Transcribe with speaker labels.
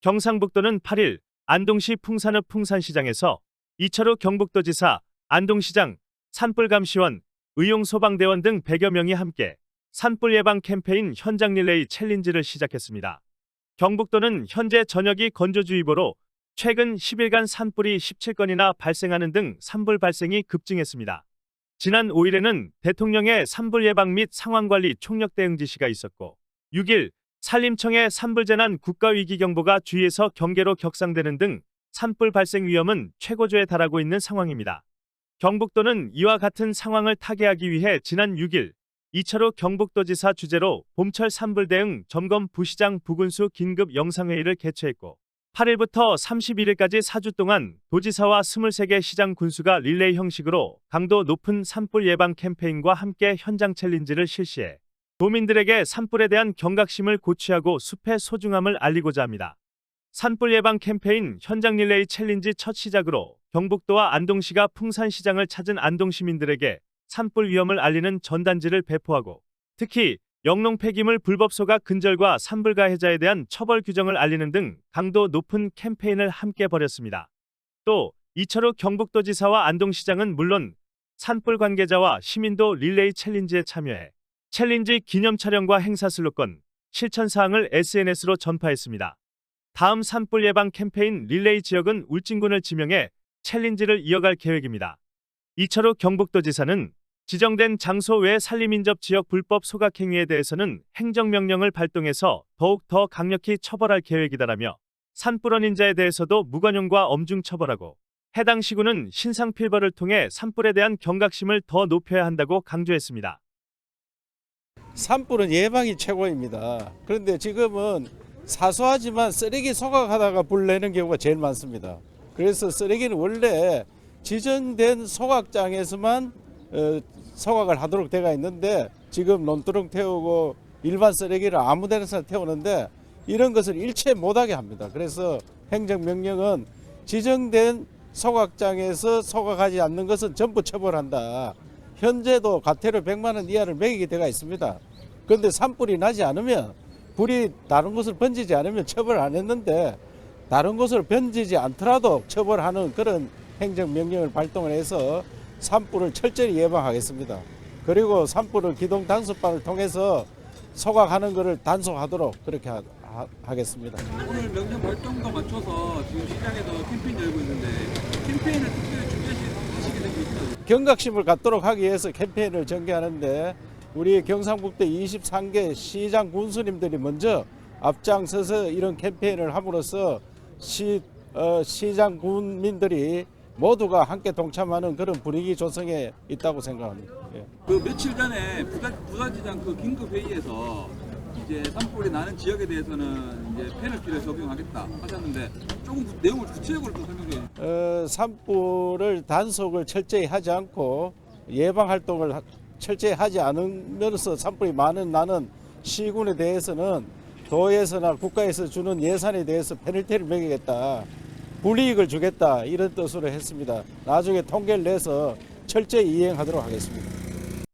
Speaker 1: 경상북도는 8일 안동시 풍산읍 풍산시장에서 이철우 경북도지사, 안동시장, 산불감시원, 의용소방대원 등 100여 명이 함께 산불 예방 캠페인 현장 릴레이 챌린지를 시작했습니다. 경북도는 현재 전역이 건조주의보로 최근 10일간 산불이 17건이나 발생하는 등 산불 발생이 급증했습니다. 지난 5일에는 대통령의 산불 예방 및 상황관리 총력 대응 지시가 있었고 6일 산림청의 산불재난 국가위기경보가 주위에서 경계로 격상되는 등 산불 발생 위험은 최고조에 달하고 있는 상황입니다. 경북도는 이와 같은 상황을 타개하기 위해 지난 6일 이철우 경북도지사 주재로 봄철 산불 대응 점검 부시장 부군수 긴급 영상회의를 개최했고 8일부터 31일까지 4주 동안 도지사와 23개 시장 군수가 릴레이 형식으로 강도 높은 산불 예방 캠페인과 함께 현장 챌린지를 실시해 도민들에게 산불에 대한 경각심을 고취하고 숲의 소중함을 알리고자 합니다. 산불 예방 캠페인 현장 릴레이 챌린지 첫 시작으로 경북도와 안동시가 풍산시장을 찾은 안동 시민들에게 산불 위험을 알리는 전단지를 배포하고 특히 영농 폐기물 불법 소각 근절과 산불 가해자에 대한 처벌 규정을 알리는 등 강도 높은 캠페인을 함께 벌였습니다. 또 이철우 경북도지사와 안동시장은 물론 산불 관계자와 시민도 릴레이 챌린지에 참여해 챌린지 기념 촬영과 행사 슬로건, 실천 사항을 SNS로 전파했습니다. 다음 산불 예방 캠페인 릴레이 지역은 울진군을 지명해 챌린지를 이어갈 계획입니다. 이철우 경북도지사는 지정된 장소 외 산림인접 지역 불법 소각 행위에 대해서는 행정명령을 발동해서 더욱 더 강력히 처벌할 계획이다라며 산불 원인자에 대해서도 무관용과 엄중 처벌하고 해당 시군은 신상필벌을 통해 산불에 대한 경각심을 더 높여야 한다고 강조했습니다.
Speaker 2: 산불은 예방이 최고입니다. 그런데 지금은 사소하지만 쓰레기 소각하다가 불 내는 경우가 제일 많습니다. 그래서 쓰레기는 원래 지정된 소각장에서만 어, 소각을 하도록 되어 있는데 지금 논두렁 태우고 일반 쓰레기를 아무 데나 태우는데 이런 것을 일체 못하게 합니다. 그래서 행정명령은 지정된 소각장에서 소각하지 않는 것은 전부 처벌한다. 현재도 과태료 100만 원 이하를 매기게 되어 있습니다. 그런데 산불이 나지 않으면 불이 다른 곳으로 번지지 않으면 처벌 안 했는데 다른 곳으로 번지지 않더라도 처벌하는 그런 행정명령을 발동을 해서 산불을 철저히 예방하겠습니다. 그리고 산불을 기동 단속반을 통해서 소각하는 것을 단속하도록 그렇게 하, 겠습니다
Speaker 3: 오늘 명령 발동도 맞춰서 지금 시장에서 캠페인 열고 있는데 캠페인을 특별히 준비하시게 된게 있나요?
Speaker 2: 경각심을 갖도록 하기 위해서 캠페인을 전개하는데 우리 경상북도 23개 시장 군수님들이 먼저 앞장서서 이런 캠페인을 함으로써 시, 어, 시장 군민들이 모두가 함께 동참하는 그런 분위기 조성에 있다고 생각합니다. 예.
Speaker 3: 그 며칠 전에 부산, 부산시장 그 긴급 회의에서 이제 산불이 나는 지역에 대해서는 이제 페널티를 적용하겠다 하셨는데 조금 구- 내용을 구체적으로 좀 설명해 주세요.
Speaker 2: 어, 산불을 단속을 철저히 하지 않고 예방 활동을 하- 철저히 하지 않으면서 산불이 많은 나는 시군에 대해서는 도에서나 국가에서 주는 예산에 대해서 페널티를 매기겠다. 불이익을 주겠다. 이런 뜻으로 했습니다. 나중에 통계를 내서 철저히 이행하도록 하겠습니다.